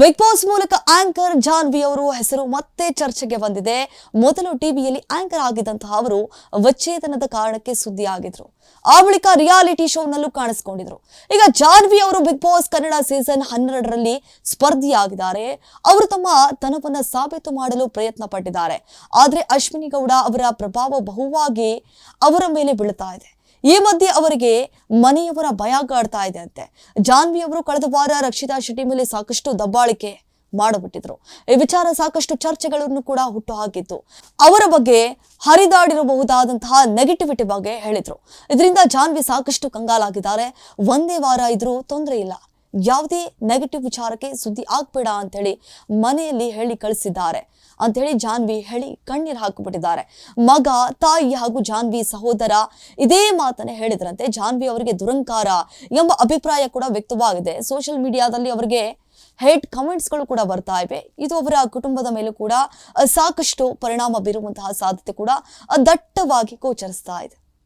Big boss ಮೂಲಕ anchor Janhvi ಅವರು ಹೆಸರು ಮತ್ತೆ ಚರ್ಚೆಗೆ ಬಂದಿದೆ. ಮೊದಲು ಟಿವಿಯಲ್ಲಿ ಆಂಕರ್ ಆಗಿದ್ದಂತಹ ಅವರು ವಿಚ್ಛೇದನದ ಕಾರಣಕ್ಕೆ ಸುದ್ದಿ ಆಗಿದ್ರು ಆ ಬಳಿಕ ರಿಯಾಲಿಟಿ ಶೋನಲ್ಲೂ ಕಾಣಿಸಿಕೊಂಡಿದ್ರು. ಈಗ ಜಾನ್ವಿ ಅವರು ಬಿಗ್ ಬಾಸ್ ಕನ್ನಡ ಸೀಸನ್ ಹನ್ನೆರಡರಲ್ಲಿ ಸ್ಪರ್ಧಿಯಾಗಿದ್ದಾರೆ. ಅವರು ತಮ್ಮ ತನವನ್ನ ಸಾಬೀತು ಮಾಡಲು ಪ್ರಯತ್ನ ಪಟ್ಟಿದ್ದಾರೆ. ಆದ್ರೆ ಅಶ್ವಿನಿ ಗೌಡ ಅವರ ಪ್ರಭಾವ ಬಹುವಾಗಿ ಅವರ ಮೇಲೆ ಬೀಳ್ತಾ ಇದೆ. ಈ ಮಧ್ಯೆ ಅವರಿಗೆ ಮನೆಯವರ ಭಯ ಕಾಡ್ತಾ ಇದೆ ಅಂತೆ. ಜಾನ್ವಿ ಅವರು ಕಳೆದ ವಾರ ರಕ್ಷಿತಾ ಶೆಟ್ಟಿ ಮೇಲೆ ಸಾಕಷ್ಟು ದಬ್ಬಾಳಿಕೆ ಮಾಡಿಬಿಟ್ಟಿದ್ರು. ಈ ವಿಚಾರ ಸಾಕಷ್ಟು ಚರ್ಚೆಗಳನ್ನು ಕೂಡ ಹುಟ್ಟು ಹಾಕಿತ್ತು ಅವರ ಬಗ್ಗೆ ಹರಿದಾಡಿರಬಹುದಾದಂತಹ ನೆಗೆಟಿವಿಟಿ ಬಗ್ಗೆ ಹೇಳಿದ್ರು. ಇದರಿಂದ ಜಾನ್ವಿ ಸಾಕಷ್ಟು ಕಂಗಾಲಾಗಿದ್ದಾರೆ. ಒಂದೇ ವಾರ ಇದ್ರೂ ತೊಂದರೆ ಇಲ್ಲ. ಯಾವುದೇ ನೆಗೆಟಿವ್ ವಿಚಾರಕ್ಕೆ ಸುದ್ದಿ ಆಗ್ಬೇಡ ಅಂತೇಳಿ ಮನೆಯಲ್ಲಿ ಹೇಳಿ ಕಳಿಸಿದ್ದಾರೆ. ಅಂತೇಳಿ ಜಾನ್ವಿ ಹೇಳಿ ಕಣ್ಣೀರು ಹಾಕಿಬಿಟ್ಟಿದ್ದಾರೆ. ಮಗ, ತಾಯಿ ಹಾಗೂ ಜಾನ್ವಿ ಸಹೋದರ ಇದೇ ಮಾತನ್ನ ಹೇಳಿದ್ರಂತೆ. ಜಾನ್ವಿ ಅವರಿಗೆ ದುರಂಕಾರ ಎಂಬ ಅಭಿಪ್ರಾಯ ಕೂಡ ವ್ಯಕ್ತವಾಗಿದೆ. ಸೋಷಿಯಲ್ ಮೀಡಿಯಾದಲ್ಲಿ ಅವರಿಗೆ ಹೇಟ್ ಕಮೆಂಟ್ಸ್ಗಳು ಕೂಡ ಬರ್ತಾ ಇವೆ. ಇದು ಅವರ ಕುಟುಂಬದ ಮೇಲೂ ಕೂಡ ಸಾಕಷ್ಟು ಪರಿಣಾಮ ಬೀರುವಂತಹ ಸಾಧ್ಯತೆ ಕೂಡ ದಟ್ಟವಾಗಿ ಗೋಚರಿಸ್ತಾ ಇದೆ.